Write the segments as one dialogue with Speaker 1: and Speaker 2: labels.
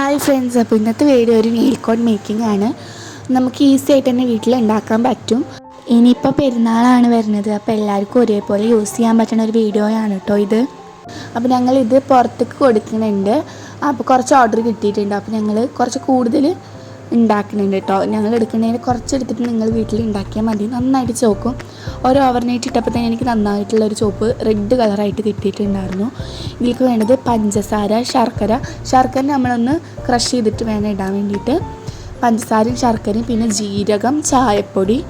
Speaker 1: Hi friends അപ്പോൾ ഇന്നത്തെ video ഒരു നെയിൽ കോഡ് മേക്കിംഗ് ആണ്. നമുക്ക് ഈസി ആയിട്ട് തന്നെ വീട്ടിൽ ഉണ്ടാക്കാൻ പറ്റും. ഇനിയിപ്പോൾ പെരുന്നാളാണ് വരുന്നത് അപ്പോൾ എല്ലാവർക്കും ഒരേപോലെ യൂസ് ചെയ്യാൻ പറ്റുന്ന ഒരു വീഡിയോയാണ് കേട്ടോ ഇത്. അപ്പോൾ ഞങ്ങൾ ഇത് പുറത്തേക്ക് കൊടുക്കുന്നുണ്ട്. അപ്പോൾ കുറച്ച് ഓർഡർ കിട്ടിയിട്ടുണ്ട്. അപ്പോൾ ഞങ്ങൾ കുറച്ച് കൂടുതൽ ഉണ്ടാക്കുന്നുണ്ട് കേട്ടോ. ഞങ്ങൾ എടുക്കുന്നതിന് കുറച്ചെടുത്തിട്ട് നിങ്ങൾ വീട്ടിൽ ഉണ്ടാക്കിയാൽ മതി. നന്നായിട്ട് ചോക്കും. ഒരു ഓവർനൈറ്റ് ഇട്ടപ്പോൾ തന്നെ എനിക്ക് നന്നായിട്ടുള്ള ഒരു ചോപ്പ് റെഡ് കളറായിട്ട് കിട്ടിയിട്ടുണ്ടായിരുന്നു. ഇതിലേക്ക് വേണ്ടത് പഞ്ചസാര ശർക്കര. ശർക്കര നമ്മളൊന്ന് ക്രഷ് ചെയ്തിട്ട് വേണം ഇടാൻ വേണ്ടിയിട്ട്. പഞ്ചസാരയും ശർക്കരയും പിന്നെ ജീരകം ചായപ്പൊടി.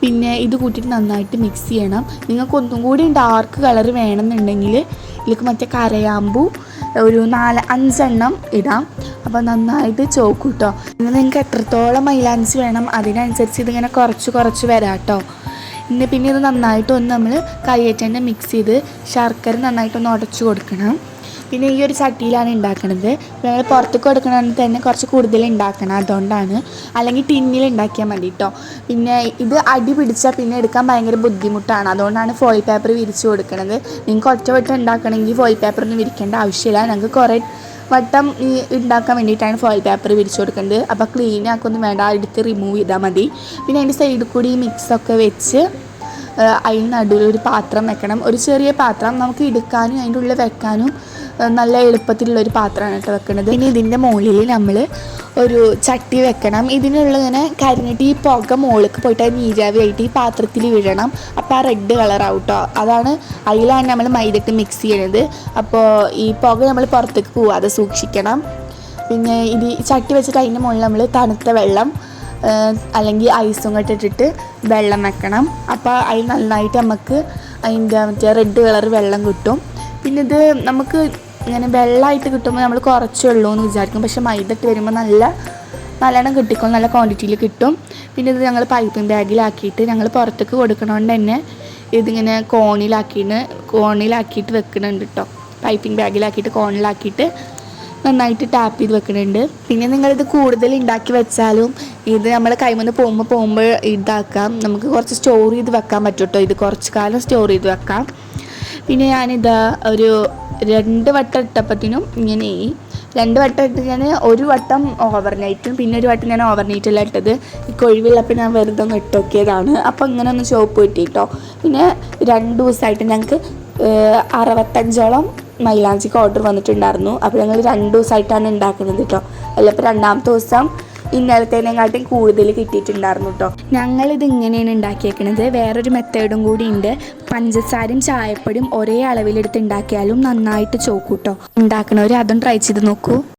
Speaker 1: പിന്നെ ഇത് കൂട്ടിയിട്ട് നന്നായിട്ട് മിക്സ് ചെയ്യണം. നിങ്ങൾക്ക് ഒന്നും കൂടി ഡാർക്ക് കളർ വേണമെന്നുണ്ടെങ്കിൽ ഇതിലേക്ക് മറ്റേ കരയാമ്പൂ ഒരു നാല് അഞ്ചെണ്ണം ഇടാം. അപ്പോൾ നന്നായിട്ട് ചോക്ക് കേട്ടോ ഇന്ന് നിങ്ങൾക്ക് എത്രത്തോളം മൈലാഞ്ചി വേണം അതിനനുസരിച്ച് ഇതിങ്ങനെ കുറച്ച് കുറച്ച് വരാം കേട്ടോ പിന്നെ പിന്നെ ഇത് നന്നായിട്ട് ഒന്ന് നമ്മൾ കൈയേറ്റ് തന്നെ മിക്സ് ചെയ്ത് ശർക്കര നന്നായിട്ടൊന്ന് ഉടച്ചു കൊടുക്കണം. പിന്നെ ഈ ഒരു ചട്ടിയിലാണ് ഉണ്ടാക്കുന്നത് പിന്നെ പുറത്തേക്ക് കൊടുക്കണമെങ്കിൽ തന്നെ കുറച്ച് കൂടുതൽ ഉണ്ടാക്കണം അതുകൊണ്ടാണ്. അല്ലെങ്കിൽ ടിന്നിൽ ഉണ്ടാക്കിയാൽ മതി കേട്ടോ പിന്നെ ഇത് അടി പിടിച്ചാൽ പിന്നെ എടുക്കാൻ ഭയങ്കര ബുദ്ധിമുട്ടാണ്. അതുകൊണ്ടാണ് ഫോയിൽ പേപ്പർ വിരിച്ച് കൊടുക്കുന്നത് നിങ്ങൾക്ക് ഒറ്റ വട്ടം ഉണ്ടാക്കണമെങ്കിൽ ഫോയിൽ പേപ്പർ ഒന്നും വിരിക്കേണ്ട ആവശ്യമില്ല. ഞങ്ങൾക്ക് കുറേ വട്ടം ഈ ഉണ്ടാക്കാൻ വേണ്ടിയിട്ടാണ് ഫോയിൽ പേപ്പർ വിരിച്ചു കൊടുക്കുന്നത്. അപ്പോൾ ക്ലീൻ ആക്കൊന്നും വേണ്ട. എടുത്ത് റിമൂവ് ചെയ്താൽ മതി. പിന്നെ അതിന്റെ സൈഡിൽ കൂടി മിക്സൊക്കെ വെച്ച് അതിന് നടുവിൽ ഒരു പാത്രം വെക്കണം. ഒരു ചെറിയ പാത്രം നമുക്ക് എടുക്കാനും അതിന്റെ ഉള്ളിൽ വെക്കാനും നല്ല എളുപ്പത്തിലുള്ള ഒരു പാത്രമാണ് കേട്ടോ വെക്കുന്നത് ഇനി ഇതിന്റെ മുകളിൽ നമ്മൾ ഒരു ചട്ടി വെക്കണം. ഇതിനുള്ള ഇങ്ങനെ കരിഞ്ഞിട്ട് ഈ പുക മുകളിലേക്ക് പോയിട്ട് അത് നീരാവിയായിട്ട് ഈ പാത്രത്തിൽ വീഴണം അപ്പോൾ ആ റെഡ് കളറാവും കേട്ടോ. അതാണ് അതിലാണ് നമ്മൾ മൈദക്ക് മിക്സ് ചെയ്യണത്. അപ്പോൾ ഈ പുക നമ്മൾ പുറത്തേക്ക് പോവാതെ സൂക്ഷിക്കണം. പിന്നെ ഇത് ചട്ടി വെച്ചിട്ട് അതിന്റെ മുകളിൽ നമ്മൾ തണുത്ത വെള്ളം അല്ലെങ്കിൽ ഐസും കൂടെ ഇട്ടിട്ട് വെള്ളം വെക്കണം. അപ്പോൾ അതിൽ നന്നായിട്ട് നമുക്ക് അതിന്റെ മറ്റേ റെഡ് കളർ വെള്ളം കിട്ടും. പിന്നെ ഇത് നമുക്ക് ഇങ്ങനെ വെള്ളമായിട്ട് കിട്ടുമ്പോൾ നമ്മൾ കുറച്ചേ ഉള്ളൂ എന്ന് വിചാരിക്കും. പക്ഷേ മൈദ ഇട്ട് വരുമ്പോൾ നല്ല നല്ലോണം കിട്ടിക്കോളും നല്ല ക്വാണ്ടിറ്റിയിൽ കിട്ടും. പിന്നെ ഇത് ഞങ്ങൾ പൈപ്പിംഗ് ബാഗിലാക്കിയിട്ട് ഞങ്ങൾ പുറത്തേക്ക് കൊടുക്കണോണ്ട് തന്നെ ഇതിങ്ങനെ കോണിലാക്കിയിട്ട് കോണിലാക്കിയിട്ട് വെക്കുന്നുണ്ട് കേട്ടോ പൈപ്പിംഗ് ബാഗിലാക്കിയിട്ട് കോണിലാക്കിയിട്ട് നന്നായിട്ട് ടാപ്പ് ചെയ്ത് വെക്കുന്നുണ്ട് പിന്നെ നിങ്ങളിത് കൂടുതൽ ഉണ്ടാക്കി വെച്ചാലും ഇത് നമ്മൾ കൈമന്ന് പോകുമ്പോൾ പോകുമ്പോൾ ഇതാക്കാം. നമുക്ക് കുറച്ച് സ്റ്റോർ ചെയ്ത് വെക്കാൻ പറ്റൂട്ടോ. ഇത് കുറച്ച് കാലം സ്റ്റോർ ചെയ്ത് വെക്കാം. പിന്നെ ഞാനിതാ ഒരു രണ്ട് വട്ടം ഇട്ടപ്പത്തിനും ഇങ്ങനെ ഈ രണ്ട് വട്ടം ഇട്ട് ഞാൻ ഒരു വട്ടം ഓവർനൈറ്റും പിന്നെ ഒരു വട്ടം ഞാൻ ഓവർനൈറ്റല്ല ഇട്ടത്. ഈ കൊഴിവുള്ളപ്പോൾ ഞാൻ വെറുതെ ഒന്ന് ഇട്ടൊക്കിയതാണ്. അപ്പോൾ ഇങ്ങനെ ഒന്ന് ചോപ്പ് കിട്ടി കേട്ടോ പിന്നെ രണ്ട് ദിവസമായിട്ട് ഞങ്ങൾക്ക് അറുപത്തഞ്ചോളം മൈലാഞ്ചിക്ക് ഓർഡർ വന്നിട്ടുണ്ടായിരുന്നു. അപ്പോൾ ഞങ്ങൾ രണ്ട് ദിവസമായിട്ടാണ് ഉണ്ടാക്കുന്നത് കേട്ടോ അല്ലപ്പോൾ രണ്ടാമത്തെ ദിവസം ഇന്നലത്തേനെക്കാട്ടും കൂടുതൽ കിട്ടിയിട്ടുണ്ടായിരുന്നു കേട്ടോ ഞങ്ങളിത് ഇങ്ങനെയാണ് ഉണ്ടാക്കിയേക്കണത്. വേറൊരു മെത്തേഡും കൂടി ഉണ്ട്. പഞ്ചസാരയും ചായപ്പൊടിയും ഒരേ അളവിലെടുത്ത് ഉണ്ടാക്കിയാലും നന്നായിട്ട് ചോക്കൂട്ടോ. ഉണ്ടാക്കണവർ അതും ട്രൈ ചെയ്ത് നോക്കൂ.